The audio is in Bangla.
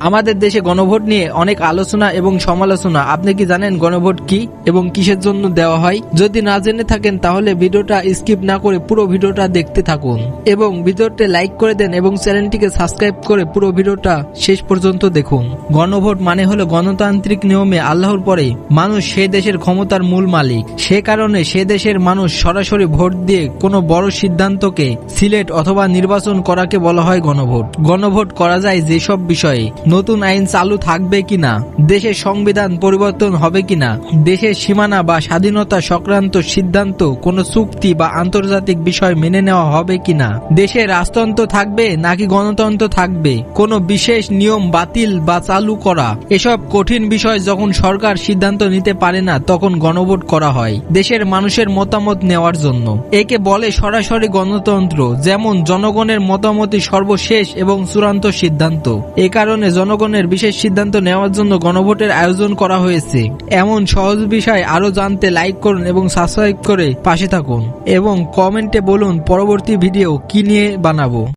আমাদের দেশে গণভোট নিয়ে অনেক আলোচনা এবং সমালোচনা। আপনি কি জানেন গণভোট কি এবং কিসের জন্য দেওয়া হয়? যদি না জেনে থাকেন, তাহলে ভিডিওটা স্কিপ না করে পুরো ভিডিওটা দেখতে থাকুন। এবং ভিডিওতে লাইক করে দেন এবং চ্যানেলটিকে সাবস্ক্রাইব করে পুরো ভিডিওটা শেষ পর্যন্ত দেখুন। গণভোট মানে হলো গণতান্ত্রিক নিয়মে আল্লাহর পরে মানুষ সে দেশের ক্ষমতার মূল মালিক। সে কারণে সে দেশের মানুষ সরাসরি ভোট দিয়ে কোনো বড় সিদ্ধান্তকে সিলেট অথবা নির্বাচন করাকে বলা হয় গণভোট। গণভোট করা যায় যেসব বিষয়ে নতুন আইন চালু থাকবে কিনা? দেশের সংবিধান পরিবর্তন হবে কিনা? দেশের সীমানা বা স্বাধীনতা সংক্রান্ত সিদ্ধান্ত কোনো চুক্তি বা আন্তর্জাতিক বিষয় মেনে নেওয়া হবে কিনা? দেশে রাজতন্ত্র থাকবে নাকি গণতন্ত্র থাকবে? কোনো বিশেষ নিয়ম বাতিল বা চালু করা? এসব কঠিন বিষয় যখন সরকার সিদ্ধান্ত নিতে পারে না, তখন গণভোট করা হয় দেশের মানুষের মতামত নেওয়ার জন্য। একে বলে সরাসরি গণতন্ত্র, যেমন জনগণের মতামতই সর্বশেষ এবং চূড়ান্ত সিদ্ধান্ত। এ কারণে জনগণের বিশেষ সিদ্ধান্ত নেওয়ার জন্য গণভোটের আয়োজন করা হয়েছে। এমন সহজ বিষয় আরও জানতে লাইক করুন এবং সাবস্ক্রাইব করে পাশে থাকুন। এবং কমেন্টে বলুন পরবর্তী ভিডিও কি নিয়ে বানাবো।